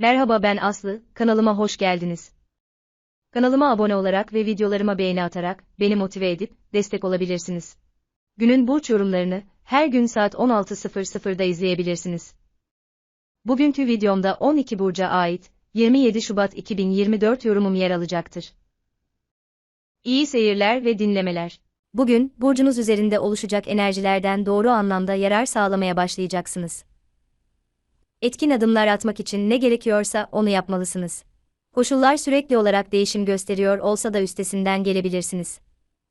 Merhaba ben Aslı, kanalıma hoş geldiniz. Kanalıma abone olarak ve videolarıma beğeni atarak beni motive edip destek olabilirsiniz. Günün burç yorumlarını her gün saat 16.00'da izleyebilirsiniz. Bugünkü videomda 12 burca ait 27 Şubat 2024 yorumum yer alacaktır. İyi seyirler ve dinlemeler. Bugün burcunuz üzerinde oluşacak enerjilerden doğru anlamda yarar sağlamaya başlayacaksınız. Etkin adımlar atmak için ne gerekiyorsa onu yapmalısınız. Koşullar sürekli olarak değişim gösteriyor olsa da üstesinden gelebilirsiniz.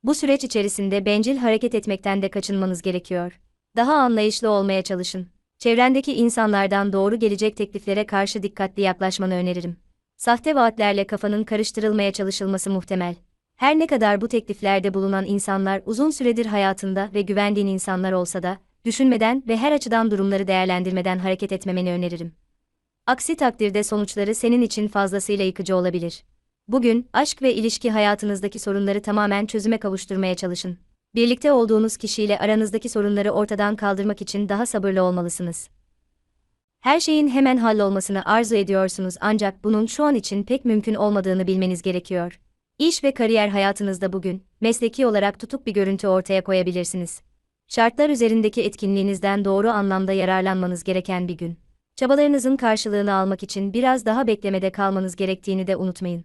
Bu süreç içerisinde bencil hareket etmekten de kaçınmanız gerekiyor. Daha anlayışlı olmaya çalışın. Çevrendeki insanlardan doğru gelecek tekliflere karşı dikkatli yaklaşmanı öneririm. Sahte vaatlerle kafanın karıştırılmaya çalışılması muhtemel. Her ne kadar bu tekliflerde bulunan insanlar uzun süredir hayatında ve güvendiğin insanlar olsa da, düşünmeden ve her açıdan durumları değerlendirmeden hareket etmemeni öneririm. Aksi takdirde sonuçları senin için fazlasıyla yıkıcı olabilir. Bugün, aşk ve ilişki hayatınızdaki sorunları tamamen çözüme kavuşturmaya çalışın. Birlikte olduğunuz kişiyle aranızdaki sorunları ortadan kaldırmak için daha sabırlı olmalısınız. Her şeyin hemen hallolmasını arzu ediyorsunuz ancak bunun şu an için pek mümkün olmadığını bilmeniz gerekiyor. İş ve kariyer hayatınızda bugün, mesleki olarak tutuk bir görüntü ortaya koyabilirsiniz. Şartlar üzerindeki etkinliğinizden doğru anlamda yararlanmanız gereken bir gün. Çabalarınızın karşılığını almak için biraz daha beklemede kalmanız gerektiğini de unutmayın.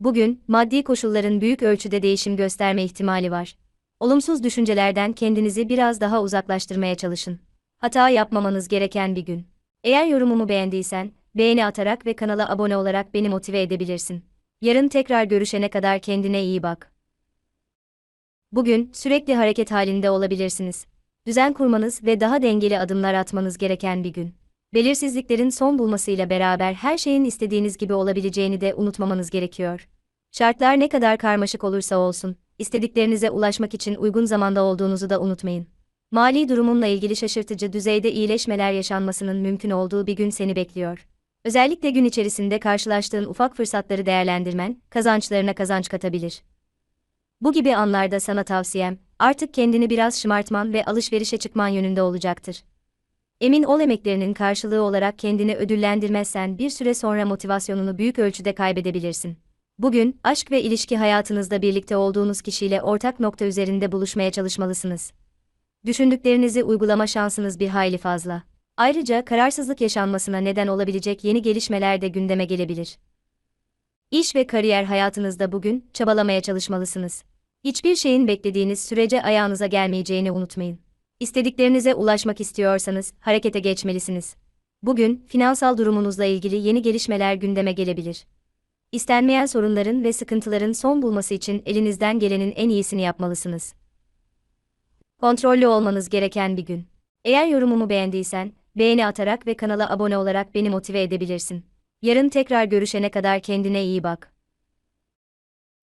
Bugün, maddi koşulların büyük ölçüde değişim gösterme ihtimali var. Olumsuz düşüncelerden kendinizi biraz daha uzaklaştırmaya çalışın. Hata yapmamanız gereken bir gün. Eğer yorumumu beğendiysen, beğeni atarak ve kanala abone olarak beni motive edebilirsin. Yarın tekrar görüşene kadar kendine iyi bak. Bugün sürekli hareket halinde olabilirsiniz. Düzen kurmanız ve daha dengeli adımlar atmanız gereken bir gün. Belirsizliklerin son bulmasıyla beraber her şeyin istediğiniz gibi olabileceğini de unutmamanız gerekiyor. Şartlar ne kadar karmaşık olursa olsun, istediklerinize ulaşmak için uygun zamanda olduğunuzu da unutmayın. Mali durumunla ilgili şaşırtıcı düzeyde iyileşmeler yaşanmasının mümkün olduğu bir gün seni bekliyor. Özellikle gün içerisinde karşılaştığın ufak fırsatları değerlendirmen, kazançlarına kazanç katabilir. Bu gibi anlarda sana tavsiyem, artık kendini biraz şımartman ve alışverişe çıkman yönünde olacaktır. Emin ol emeklerinin karşılığı olarak kendini ödüllendirmezsen bir süre sonra motivasyonunu büyük ölçüde kaybedebilirsin. Bugün, aşk ve ilişki hayatınızda birlikte olduğunuz kişiyle ortak nokta üzerinde buluşmaya çalışmalısınız. Düşündüklerinizi uygulama şansınız bir hayli fazla. Ayrıca kararsızlık yaşanmasına neden olabilecek yeni gelişmeler de gündeme gelebilir. İş ve kariyer hayatınızda bugün çabalamaya çalışmalısınız. Hiçbir şeyin beklediğiniz sürece ayağınıza gelmeyeceğini unutmayın. İstediklerinize ulaşmak istiyorsanız harekete geçmelisiniz. Bugün finansal durumunuzla ilgili yeni gelişmeler gündeme gelebilir. İstenmeyen sorunların ve sıkıntıların son bulması için elinizden gelenin en iyisini yapmalısınız. Kontrollü olmanız gereken bir gün. Eğer yorumumu beğendiysen, beğeni atarak ve kanala abone olarak beni motive edebilirsin. Yarın tekrar görüşene kadar kendine iyi bak.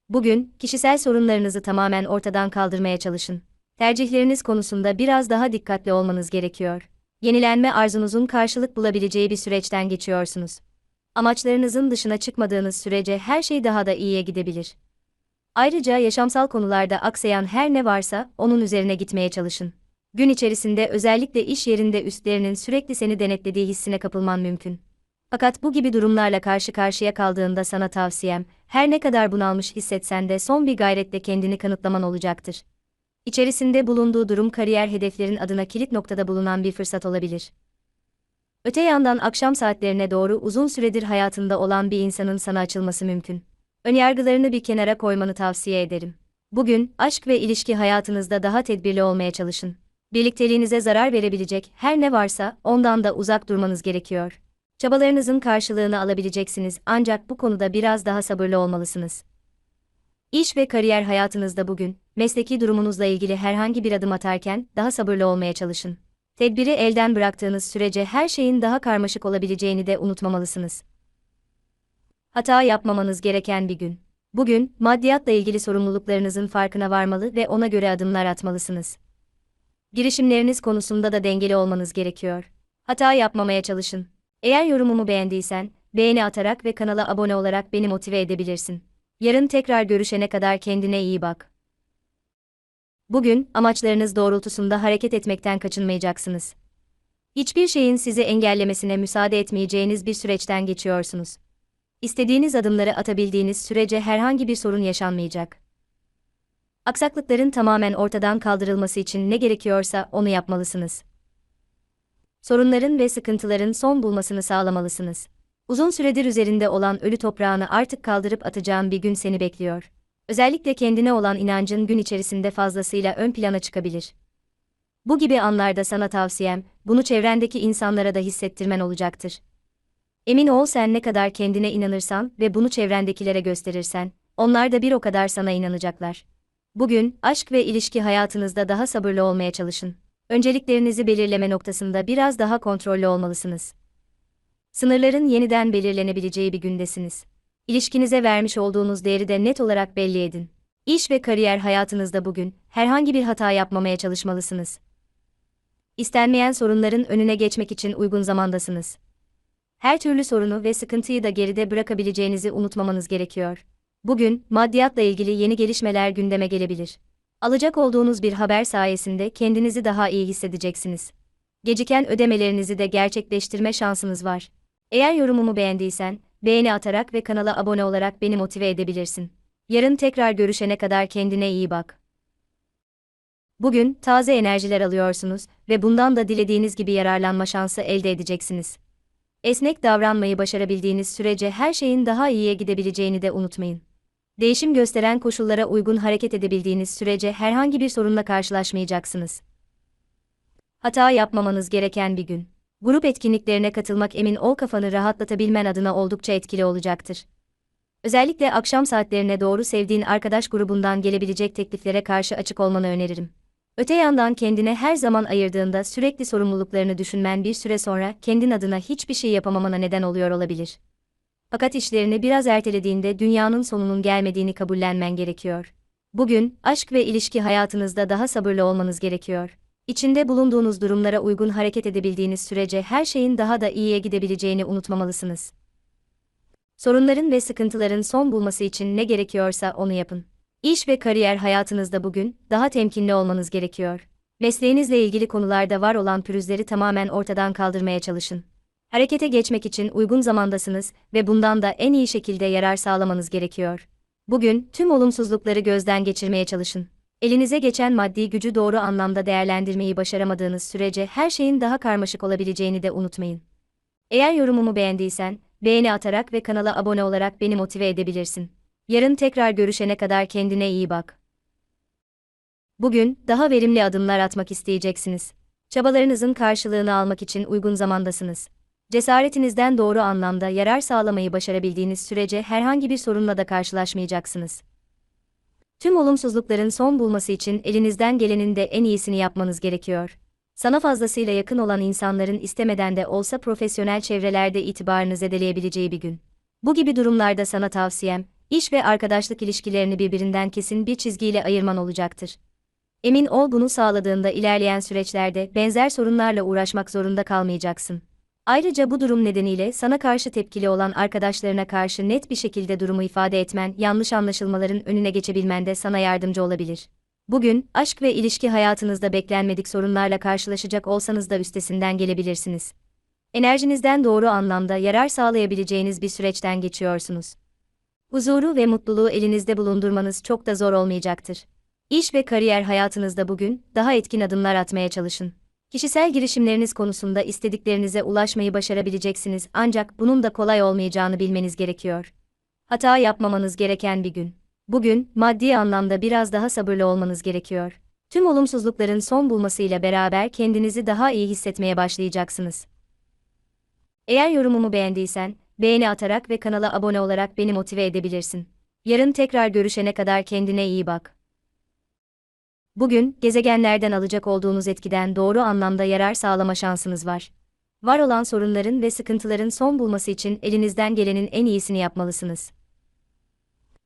Bugün, kişisel sorunlarınızı tamamen ortadan kaldırmaya çalışın. Tercihleriniz konusunda biraz daha dikkatli olmanız gerekiyor. Yenilenme arzunuzun karşılık bulabileceği bir süreçten geçiyorsunuz. Amaçlarınızın dışına çıkmadığınız sürece her şey daha da iyiye gidebilir. Ayrıca yaşamsal konularda aksayan her ne varsa onun üzerine gitmeye çalışın. Gün içerisinde özellikle iş yerinde üstlerinin sürekli seni denetlediği hissine kapılman mümkün. Fakat bu gibi durumlarla karşı karşıya kaldığında sana tavsiyem, her ne kadar bunalmış hissetsen de son bir gayretle kendini kanıtlaman olacaktır. İçerisinde bulunduğu durum kariyer hedeflerin adına kilit noktada bulunan bir fırsat olabilir. Öte yandan akşam saatlerine doğru uzun süredir hayatında olan bir insanın sana açılması mümkün. Önyargılarını bir kenara koymanı tavsiye ederim. Bugün, aşk ve ilişki hayatınızda daha tedbirli olmaya çalışın. Birlikteliğinize zarar verebilecek her ne varsa ondan da uzak durmanız gerekiyor. Çabalarınızın karşılığını alabileceksiniz ancak bu konuda biraz daha sabırlı olmalısınız. İş ve kariyer hayatınızda bugün, mesleki durumunuzla ilgili herhangi bir adım atarken daha sabırlı olmaya çalışın. Tedbiri elden bıraktığınız sürece her şeyin daha karmaşık olabileceğini de unutmamalısınız. Hata yapmamanız gereken bir gün. Bugün, maddiyatla ilgili sorumluluklarınızın farkına varmalı ve ona göre adımlar atmalısınız. Girişimleriniz konusunda da dengeli olmanız gerekiyor. Hata yapmamaya çalışın. Eğer yorumumu beğendiysen, beğeni atarak ve kanala abone olarak beni motive edebilirsin. Yarın tekrar görüşene kadar kendine iyi bak. Bugün, amaçlarınız doğrultusunda hareket etmekten kaçınmayacaksınız. Hiçbir şeyin sizi engellemesine müsaade etmeyeceğiniz bir süreçten geçiyorsunuz. İstediğiniz adımları atabildiğiniz sürece herhangi bir sorun yaşanmayacak. Aksaklıkların tamamen ortadan kaldırılması için ne gerekiyorsa onu yapmalısınız. Sorunların ve sıkıntıların son bulmasını sağlamalısınız. Uzun süredir üzerinde olan ölü toprağını artık kaldırıp atacağın bir gün seni bekliyor. Özellikle kendine olan inancın gün içerisinde fazlasıyla ön plana çıkabilir. Bu gibi anlarda sana tavsiyem, bunu çevrendeki insanlara da hissettirmen olacaktır. Emin ol sen ne kadar kendine inanırsan ve bunu çevrendekilere gösterirsen, onlar da bir o kadar sana inanacaklar. Bugün, aşk ve ilişki hayatınızda daha sabırlı olmaya çalışın. Önceliklerinizi belirleme noktasında biraz daha kontrollü olmalısınız. Sınırların yeniden belirlenebileceği bir gündesiniz. İlişkinize vermiş olduğunuz değeri de net olarak belli edin. İş ve kariyer hayatınızda bugün herhangi bir hata yapmamaya çalışmalısınız. İstenmeyen sorunların önüne geçmek için uygun zamandasınız. Her türlü sorunu ve sıkıntıyı da geride bırakabileceğinizi unutmamanız gerekiyor. Bugün maddiyatla ilgili yeni gelişmeler gündeme gelebilir. Alacak olduğunuz bir haber sayesinde kendinizi daha iyi hissedeceksiniz. Geciken ödemelerinizi de gerçekleştirme şansınız var. Eğer yorumumu beğendiysen, beğeni atarak ve kanala abone olarak beni motive edebilirsin. Yarın tekrar görüşene kadar kendine iyi bak. Bugün taze enerjiler alıyorsunuz ve bundan da dilediğiniz gibi yararlanma şansı elde edeceksiniz. Esnek davranmayı başarabildiğiniz sürece her şeyin daha iyiye gidebileceğini de unutmayın. Değişim gösteren koşullara uygun hareket edebildiğiniz sürece herhangi bir sorunla karşılaşmayacaksınız. Hata yapmamanız gereken bir gün. Grup etkinliklerine katılmak emin ol kafanı rahatlatabilmen adına oldukça etkili olacaktır. Özellikle akşam saatlerine doğru sevdiğin arkadaş grubundan gelebilecek tekliflere karşı açık olmanı öneririm. Öte yandan kendine her zaman ayırdığında sürekli sorumluluklarını düşünmen bir süre sonra kendin adına hiçbir şey yapamamana neden oluyor olabilir. Fakat işlerini biraz ertelediğinde dünyanın sonunun gelmediğini kabullenmen gerekiyor. Bugün, aşk ve ilişki hayatınızda daha sabırlı olmanız gerekiyor. İçinde bulunduğunuz durumlara uygun hareket edebildiğiniz sürece her şeyin daha da iyiye gidebileceğini unutmamalısınız. Sorunların ve sıkıntıların son bulması için ne gerekiyorsa onu yapın. İş ve kariyer hayatınızda bugün daha temkinli olmanız gerekiyor. Mesleğinizle ilgili konularda var olan pürüzleri tamamen ortadan kaldırmaya çalışın. Harekete geçmek için uygun zamandasınız ve bundan da en iyi şekilde yarar sağlamanız gerekiyor. Bugün tüm olumsuzlukları gözden geçirmeye çalışın. Elinize geçen maddi gücü doğru anlamda değerlendirmeyi başaramadığınız sürece her şeyin daha karmaşık olabileceğini de unutmayın. Eğer yorumumu beğendiysen, beğeni atarak ve kanala abone olarak beni motive edebilirsin. Yarın tekrar görüşene kadar kendine iyi bak. Bugün daha verimli adımlar atmak isteyeceksiniz. Çabalarınızın karşılığını almak için uygun zamandasınız. Cesaretinizden doğru anlamda yarar sağlamayı başarabildiğiniz sürece herhangi bir sorunla da karşılaşmayacaksınız. Tüm olumsuzlukların son bulması için elinizden gelenin de en iyisini yapmanız gerekiyor. Sana fazlasıyla yakın olan insanların istemeden de olsa profesyonel çevrelerde itibarını zedeleyebileceği bir gün. Bu gibi durumlarda sana tavsiyem, iş ve arkadaşlık ilişkilerini birbirinden kesin bir çizgiyle ayırman olacaktır. Emin ol bunu sağladığında ilerleyen süreçlerde benzer sorunlarla uğraşmak zorunda kalmayacaksın. Ayrıca bu durum nedeniyle sana karşı tepkili olan arkadaşlarına karşı net bir şekilde durumu ifade etmen, yanlış anlaşılmaların önüne geçebilmende sana yardımcı olabilir. Bugün, aşk ve ilişki hayatınızda beklenmedik sorunlarla karşılaşacak olsanız da üstesinden gelebilirsiniz. Enerjinizden doğru anlamda yarar sağlayabileceğiniz bir süreçten geçiyorsunuz. Huzuru ve mutluluğu elinizde bulundurmanız çok da zor olmayacaktır. İş ve kariyer hayatınızda bugün daha etkin adımlar atmaya çalışın. Kişisel girişimleriniz konusunda istediklerinize ulaşmayı başarabileceksiniz ancak bunun da kolay olmayacağını bilmeniz gerekiyor. Hata yapmamanız gereken bir gün. Bugün, maddi anlamda biraz daha sabırlı olmanız gerekiyor. Tüm olumsuzlukların son bulmasıyla beraber kendinizi daha iyi hissetmeye başlayacaksınız. Eğer yorumumu beğendiysen, beğeni atarak ve kanala abone olarak beni motive edebilirsin. Yarın tekrar görüşene kadar kendine iyi bak. Bugün, gezegenlerden alacak olduğunuz etkiden doğru anlamda yarar sağlama şansınız var. Var olan sorunların ve sıkıntıların son bulması için elinizden gelenin en iyisini yapmalısınız.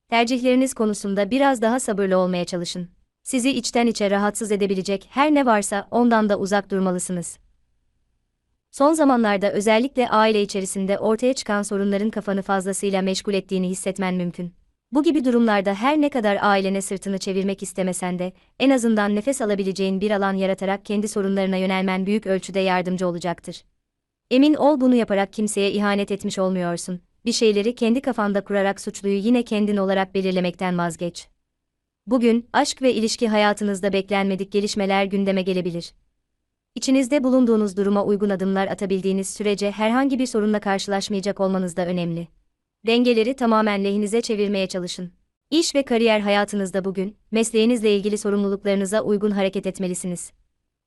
Tercihleriniz konusunda biraz daha sabırlı olmaya çalışın. Sizi içten içe rahatsız edebilecek her ne varsa ondan da uzak durmalısınız. Son zamanlarda özellikle aile içerisinde ortaya çıkan sorunların kafanı fazlasıyla meşgul ettiğini hissetmen mümkün. Bu gibi durumlarda her ne kadar ailene sırtını çevirmek istemesen de, en azından nefes alabileceğin bir alan yaratarak kendi sorunlarına yönelmen büyük ölçüde yardımcı olacaktır. Emin ol bunu yaparak kimseye ihanet etmiş olmuyorsun. Bir şeyleri kendi kafanda kurarak suçluyu yine kendin olarak belirlemekten vazgeç. Bugün, aşk ve ilişki hayatınızda beklenmedik gelişmeler gündeme gelebilir. İçinizde bulunduğunuz duruma uygun adımlar atabildiğiniz sürece herhangi bir sorunla karşılaşmayacak olmanız da önemli. Dengeleri tamamen lehinize çevirmeye çalışın. İş ve kariyer hayatınızda bugün, mesleğinizle ilgili sorumluluklarınıza uygun hareket etmelisiniz.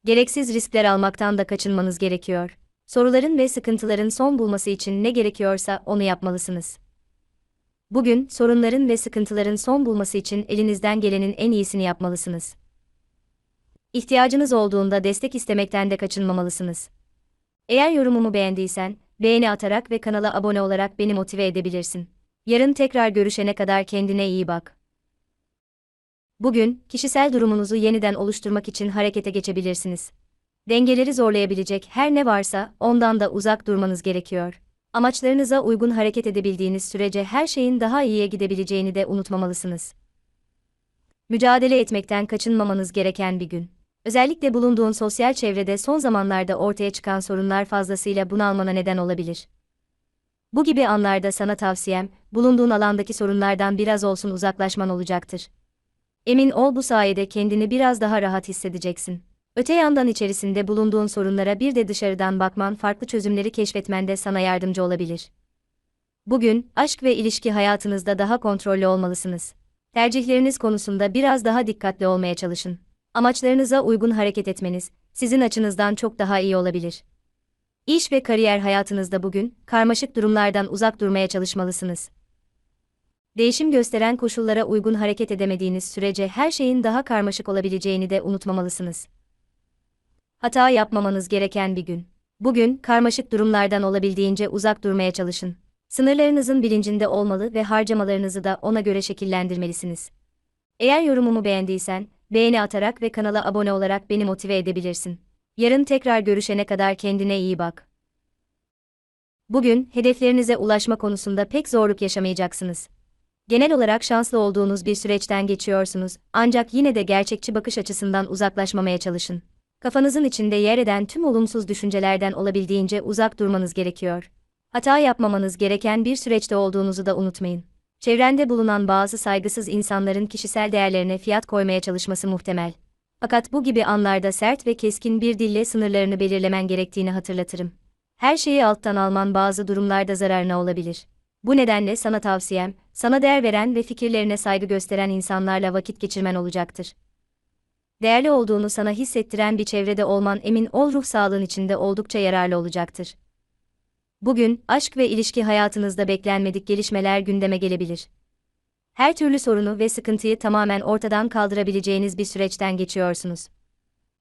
Gereksiz riskler almaktan da kaçınmanız gerekiyor. Soruların ve sıkıntıların son bulması için ne gerekiyorsa onu yapmalısınız. Bugün, sorunların ve sıkıntıların son bulması için elinizden gelenin en iyisini yapmalısınız. İhtiyacınız olduğunda destek istemekten de kaçınmamalısınız. Eğer yorumumu beğendiysen, beğeni atarak ve kanala abone olarak beni motive edebilirsin. Yarın tekrar görüşene kadar kendine iyi bak. Bugün, kişisel durumunuzu yeniden oluşturmak için harekete geçebilirsiniz. Dengeleri zorlayabilecek her ne varsa ondan da uzak durmanız gerekiyor. Amaçlarınıza uygun hareket edebildiğiniz sürece her şeyin daha iyiye gidebileceğini de unutmamalısınız. Mücadele etmekten kaçınmamanız gereken bir gün. Özellikle bulunduğun sosyal çevrede son zamanlarda ortaya çıkan sorunlar fazlasıyla bunalmana neden olabilir. Bu gibi anlarda sana tavsiyem, bulunduğun alandaki sorunlardan biraz olsun uzaklaşman olacaktır. Emin ol bu sayede kendini biraz daha rahat hissedeceksin. Öte yandan içerisinde bulunduğun sorunlara bir de dışarıdan bakman farklı çözümleri keşfetmende sana yardımcı olabilir. Bugün, aşk ve ilişki hayatınızda daha kontrollü olmalısınız. Tercihleriniz konusunda biraz daha dikkatli olmaya çalışın. Amaçlarınıza uygun hareket etmeniz, sizin açınızdan çok daha iyi olabilir. İş ve kariyer hayatınızda bugün, karmaşık durumlardan uzak durmaya çalışmalısınız. Değişim gösteren koşullara uygun hareket edemediğiniz sürece her şeyin daha karmaşık olabileceğini de unutmamalısınız. Hata yapmamanız gereken bir gün. Bugün, karmaşık durumlardan olabildiğince uzak durmaya çalışın. Sınırlarınızın bilincinde olmalı ve harcamalarınızı da ona göre şekillendirmelisiniz. Eğer yorumumu beğendiysen, beğeni atarak ve kanala abone olarak beni motive edebilirsin. Yarın tekrar görüşene kadar kendine iyi bak. Bugün, hedeflerinize ulaşma konusunda pek zorluk yaşamayacaksınız. Genel olarak şanslı olduğunuz bir süreçten geçiyorsunuz, ancak yine de gerçekçi bakış açısından uzaklaşmamaya çalışın. Kafanızın içinde yer eden tüm olumsuz düşüncelerden olabildiğince uzak durmanız gerekiyor. Hata yapmamanız gereken bir süreçte olduğunuzu da unutmayın. Çevrende bulunan bazı saygısız insanların kişisel değerlerine fiyat koymaya çalışması muhtemel. Fakat bu gibi anlarda sert ve keskin bir dille sınırlarını belirlemen gerektiğini hatırlatırım. Her şeyi alttan alman bazı durumlarda zararına olabilir. Bu nedenle sana tavsiyem, sana değer veren ve fikirlerine saygı gösteren insanlarla vakit geçirmen olacaktır. Değerli olduğunu sana hissettiren bir çevrede olman emin ol ruh sağlığın içinde oldukça yararlı olacaktır. Bugün, aşk ve ilişki hayatınızda beklenmedik gelişmeler gündeme gelebilir. Her türlü sorunu ve sıkıntıyı tamamen ortadan kaldırabileceğiniz bir süreçten geçiyorsunuz.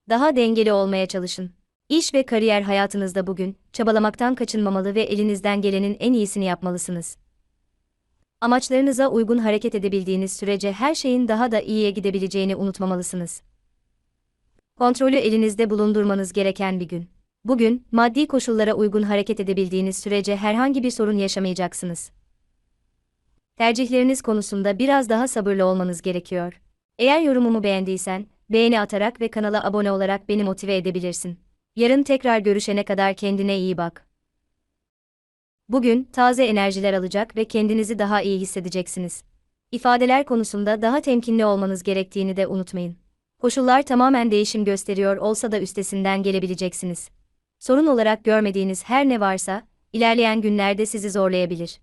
Daha dengeli olmaya çalışın. İş ve kariyer hayatınızda bugün, çabalamaktan kaçınmamalı ve elinizden gelenin en iyisini yapmalısınız. Amaçlarınıza uygun hareket edebildiğiniz sürece her şeyin daha da iyiye gidebileceğini unutmamalısınız. Kontrolü elinizde bulundurmanız gereken bir gün. Bugün, maddi koşullara uygun hareket edebildiğiniz sürece herhangi bir sorun yaşamayacaksınız. Tercihleriniz konusunda biraz daha sabırlı olmanız gerekiyor. Eğer yorumumu beğendiysen, beğeni atarak ve kanala abone olarak beni motive edebilirsin. Yarın tekrar görüşene kadar kendine iyi bak. Bugün, taze enerjiler alacak ve kendinizi daha iyi hissedeceksiniz. İfadeler konusunda daha temkinli olmanız gerektiğini de unutmayın. Koşullar tamamen değişim gösteriyor olsa da üstesinden gelebileceksiniz sorun olarak görmediğiniz her ne varsa, ilerleyen günlerde sizi zorlayabilir.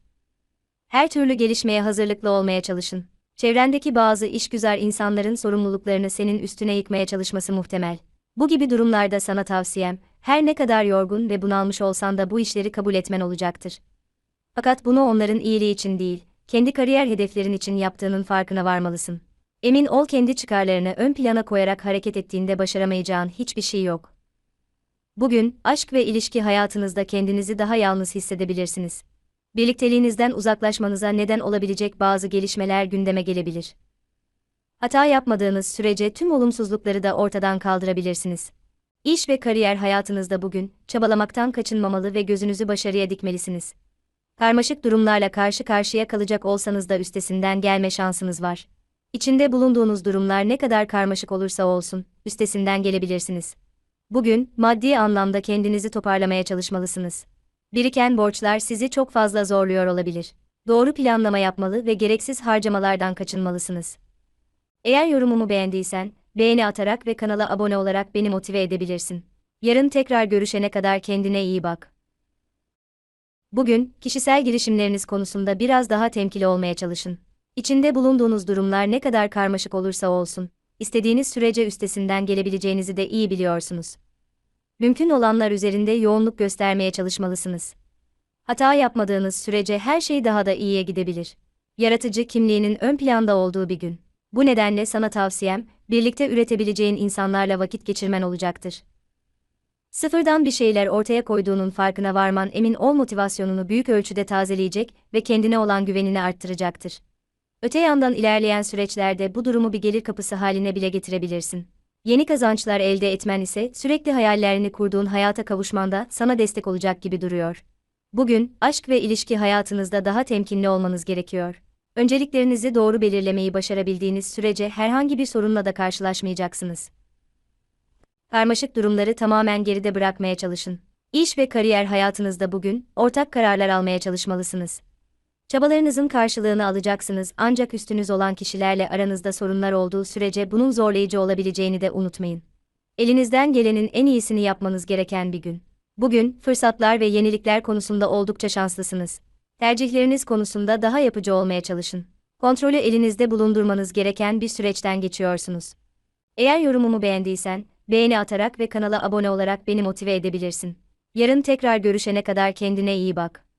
Her türlü gelişmeye hazırlıklı olmaya çalışın. Çevrendeki bazı işgüzar insanların sorumluluklarını senin üstüne yıkmaya çalışması muhtemel. Bu gibi durumlarda sana tavsiyem, her ne kadar yorgun ve bunalmış olsan da bu işleri kabul etmen olacaktır. Fakat bunu onların iyiliği için değil, kendi kariyer hedeflerin için yaptığının farkına varmalısın. Emin ol kendi çıkarlarını ön plana koyarak hareket ettiğinde başaramayacağın hiçbir şey yok. Bugün, aşk ve ilişki hayatınızda kendinizi daha yalnız hissedebilirsiniz. Birlikteliğinizden uzaklaşmanıza neden olabilecek bazı gelişmeler gündeme gelebilir. Hata yapmadığınız sürece tüm olumsuzlukları da ortadan kaldırabilirsiniz. İş ve kariyer hayatınızda bugün, çabalamaktan kaçınmamalı ve gözünüzü başarıya dikmelisiniz. Karmaşık durumlarla karşı karşıya kalacak olsanız da üstesinden gelme şansınız var. İçinde bulunduğunuz durumlar ne kadar karmaşık olursa olsun, üstesinden gelebilirsiniz. Bugün, maddi anlamda kendinizi toparlamaya çalışmalısınız. Biriken borçlar sizi çok fazla zorluyor olabilir. Doğru planlama yapmalı ve gereksiz harcamalardan kaçınmalısınız. Eğer yorumumu beğendiysen, beğeni atarak ve kanala abone olarak beni motive edebilirsin. Yarın tekrar görüşene kadar kendine iyi bak. Bugün, kişisel girişimleriniz konusunda biraz daha temkili olmaya çalışın. İçinde bulunduğunuz durumlar ne kadar karmaşık olursa olsun, istediğiniz sürece üstesinden gelebileceğinizi de iyi biliyorsunuz. Mümkün olanlar üzerinde yoğunluk göstermeye çalışmalısınız. Hata yapmadığınız sürece her şey daha da iyiye gidebilir. Yaratıcı kimliğinin ön planda olduğu bir gün. Bu nedenle sana tavsiyem, birlikte üretebileceğin insanlarla vakit geçirmen olacaktır. Sıfırdan bir şeyler ortaya koyduğunun farkına varman emin ol motivasyonunu büyük ölçüde tazeleyecek ve kendine olan güvenini arttıracaktır. Öte yandan ilerleyen süreçlerde bu durumu bir gelir kapısı haline bile getirebilirsin. Yeni kazançlar elde etmen ise sürekli hayallerini kurduğun hayata kavuşmanda sana destek olacak gibi duruyor. Bugün aşk ve ilişki hayatınızda daha temkinli olmanız gerekiyor. Önceliklerinizi doğru belirlemeyi başarabildiğiniz sürece herhangi bir sorunla da karşılaşmayacaksınız. Karmaşık durumları tamamen geride bırakmaya çalışın. İş ve kariyer hayatınızda bugün ortak kararlar almaya çalışmalısınız. Çabalarınızın karşılığını alacaksınız ancak üstünüz olan kişilerle aranızda sorunlar olduğu sürece bunun zorlayıcı olabileceğini de unutmayın. Elinizden gelenin en iyisini yapmanız gereken bir gün. Bugün fırsatlar ve yenilikler konusunda oldukça şanslısınız. Tercihleriniz konusunda daha yapıcı olmaya çalışın. Kontrolü elinizde bulundurmanız gereken bir süreçten geçiyorsunuz. Eğer yorumumu beğendiysen, beğeni atarak ve kanala abone olarak beni motive edebilirsin. Yarın tekrar görüşene kadar kendine iyi bak.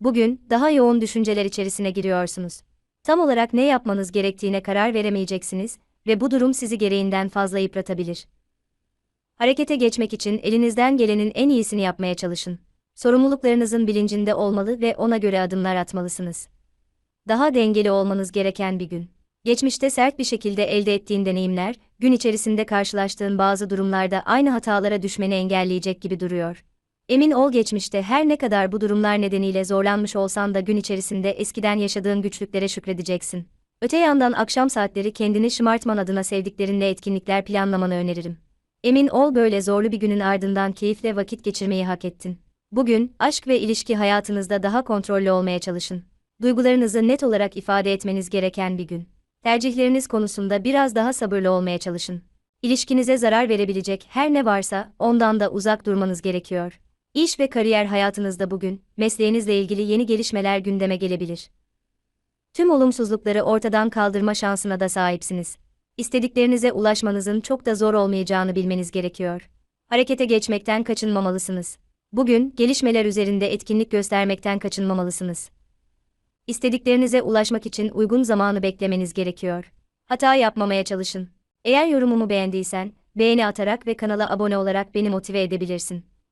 Bugün daha yoğun düşünceler içerisine giriyorsunuz. Tam olarak ne yapmanız gerektiğine karar veremeyeceksiniz ve bu durum sizi gereğinden fazla yıpratabilir. Harekete geçmek için elinizden gelenin en iyisini yapmaya çalışın. Sorumluluklarınızın bilincinde olmalı ve ona göre adımlar atmalısınız. Daha dengeli olmanız gereken bir gün. Geçmişte sert bir şekilde elde ettiğin deneyimler, gün içerisinde karşılaştığın bazı durumlarda aynı hatalara düşmeni engelleyecek gibi duruyor. Emin ol geçmişte her ne kadar bu durumlar nedeniyle zorlanmış olsan da gün içerisinde eskiden yaşadığın güçlüklere şükredeceksin. Öte yandan akşam saatleri kendini şımartman adına sevdiklerinle etkinlikler planlamanı öneririm. Emin ol böyle zorlu bir günün ardından keyifle vakit geçirmeyi hak ettin. Bugün, aşk ve ilişki hayatınızda daha kontrollü olmaya çalışın. Duygularınızı net olarak ifade etmeniz gereken bir gün. Tercihleriniz konusunda biraz daha sabırlı olmaya çalışın. İlişkinize zarar verebilecek her ne varsa ondan da uzak durmanız gerekiyor. İş ve kariyer hayatınızda bugün, mesleğinizle ilgili yeni gelişmeler gündeme gelebilir. Tüm olumsuzlukları ortadan kaldırma şansına da sahipsiniz. İstediklerinize ulaşmanızın çok da zor olmayacağını bilmeniz gerekiyor. Harekete geçmekten kaçınmamalısınız. Bugün, gelişmeler üzerinde etkinlik göstermekten kaçınmamalısınız. İstediklerinize ulaşmak için uygun zamanı beklemeniz gerekiyor. Hata yapmamaya çalışın. Eğer yorumumu beğendiysen, beğeni atarak ve kanala abone olarak beni motive edebilirsin.